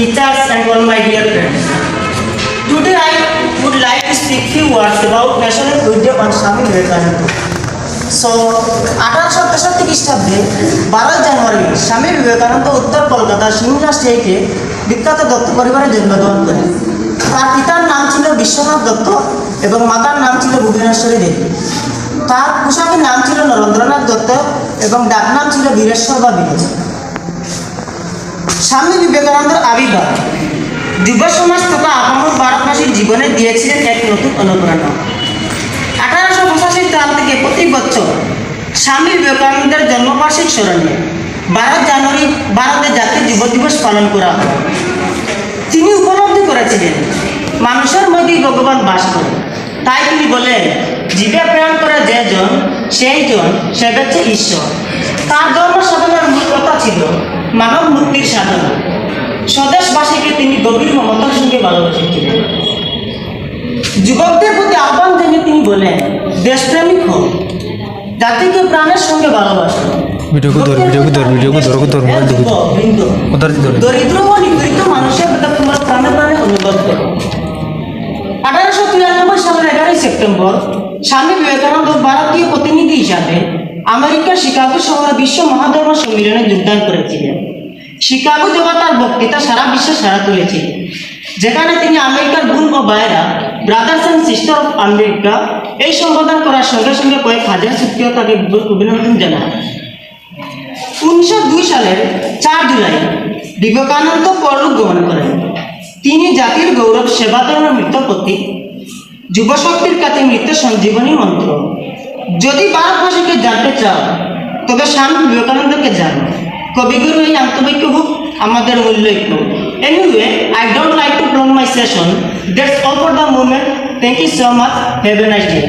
teachers, and all my dear friends. Today I would like to speak few words about National Birthday on Swami Vivekananda. So আঠারোশো তেষট্টি খ্রিস্টাব্দে বারোই জানুয়ারি স্বামী বিবেকানন্দ উত্তর কলকাতার সিংহা স্টেটে বিখ্যাত দত্ত পরিবারে জন্মগ্রহণ করেন তার পিতার নাম ছিল বিশ্বনাথ দত্ত এবং মাতার নাম ছিল ভুবনেশ্বরী দেবী তার পোশাকের নাম ছিল নরেন্দ্রনাথ দত্ত এবং ডাকনাম ছিল বীরেশ্বর বা বীরেশ স্বামী বিবেকানন্দের আবির্ভাব। যুব সমাজ তথা আপামর ভারতবাসীর জীবনে দিয়েছিলেন এক নতুন অনুপ্রেরণা। আঠারোশো পঁচাশি সাল থেকে প্রতি বছর স্বামী বিবেকানন্দের জন্মবার্ষিক স্মরণে বারো জানুয়ারি ভারতে জাতীয় যুব দিবস পালন করা হয়। তিনি উপলব্ধি করেছিলেন, মানুষের মধ্যেই ভগবান বাস করে। তাই তিনি বলেন, জীবে প্রেরণ করে যে জন, সেই জন সে হচ্ছে ঈশ্বর। তার ধর্ম সাধনার মূল কথা ছিল মানব মুক্তির সাধনা। স্বদেশবাসীকে তিনি গভীর মমতার সঙ্গে ভালোবেসেছিলেন যুবকদের প্রতি আহ্বান জানিয়ে তিনি বলেন দেশপ্রেমিক হোক জাতিকে প্রাণের সঙ্গে ভালোবাসো। ভিডিও কো ধর, ভিডিও কো ধর, ভিডিও কো ধর, কো ধর, মোবাইল দেখো। বৃন্দ, কোথার দরিদ্র ও নিপীড়িত মানুষের কথা তোমরা প্রাণে প্রাণে অনুভব করো। আঠারোশো তিরানব্বই সালের এগারোই সেপ্টেম্বর স্বামী বিবেকানন্দ ভারতীয় প্রতিনিধি হিসাবে আমেরিকার শিকাগো শহরে বিশ্ব মহাধর্ম সম্মেলনে যোগদান করেছিলেন। শিকাগো যাওয়া তার বক্তৃতা সারা বিশ্বে সারা তুলেছিল যেখানে তিনি আমেরিকার বোন ও ভাইয়েরা brothers and sister of America, এই সম্বোধন করার সঙ্গে সঙ্গে কয়েক হাজার সক্রিয় তাকে অভিনন্দন জানান উনিশশো দুই সালের চার জুলাই বিবেকানন্দ পরলোক গমন করেন। তিনি জাতির গৌরব, সেবা ধর্মের মৃত্যু প্রতীক যুবশক্তির কাছে মৃত্যু সঞ্জীবনী মন্ত্র। যদি ভারতবাসীকে জানতে চাও, তবে স্বামী বিবেকানন্দকে জানো। কবিগুরু এই আন্তবিক হোক আমাদের মূল্যৈক্য anyway I don't like to prolong my session that's all for the movement thank you so much have a nice day